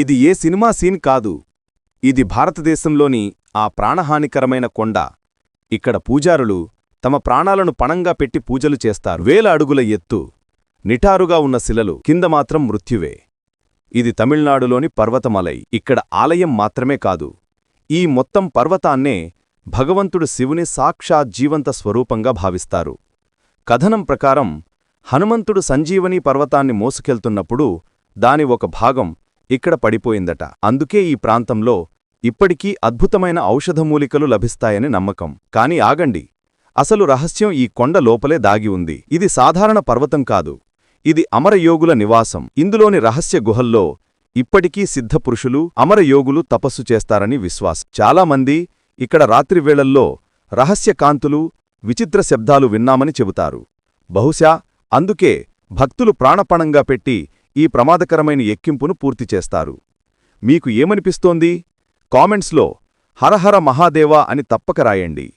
ఇది ఏ cinema scene కాదు. ఇది భారతదేశంలోని ఆ ప్రాణహానికరమైన కొండ. ఇక్కడ పూజారులు తమ ప్రాణాలను పణంగా పెట్టి పూజలు చేస్తారు. వేల అడుగుల ఎత్తు నిటారుగా ఉన్న శిలలు కింద మాత్రం మృత్యువే. ఇది తమిళనాడులోని పర్వతమలై. ఇక్కడ ఆలయం మాత్రమే కాదు. ఈ మొత్తం పర్వతాన్నే భగవంతుడు శివుని సాక్షాత్ జీవంత స్వరూపంగా భావిస్తారు. కథనం ప్రకారం హనుమంతుడు సంజీవనీ పర్వతాన్ని మోసుకెళ్తున్నప్పుడు దాని ఒక భాగం ఇక్కడ పడిపోయిందట. అందుకే ఈ ప్రాంతంలో ఇప్పటికీ అద్భుతమైన ఔషధమూలికలు లభిస్తాయని నమ్మకం. కాని ఆగండి. అసలు రహస్యం ఈ కొండ లోపలే దాగి ఉంది. ఇది సాధారణ పర్వతం కాదు. ఇది అమరయోగుల నివాసం. ఇందులోని రహస్య గుహల్లో ఇప్పటికీ సిద్ధపురుషులు అమరయోగులు తపస్సు చేస్తారని విశ్వాసం. చాలామంది ఇక్కడ రాత్రివేళల్లో రహస్యకాంతులు విచిత్ర శబ్దాలు విన్నామని చెబుతారు. బహుశా అందుకే భక్తులు ప్రాణపణంగా పెట్టి ఈ ప్రమాదకరమైన ఎక్కింపును పూర్తి చేస్తారు. మీకు ఏమనిపిస్తోంది? కామెంట్స్లో హరహర మహాదేవా అని తప్పక రాయండి.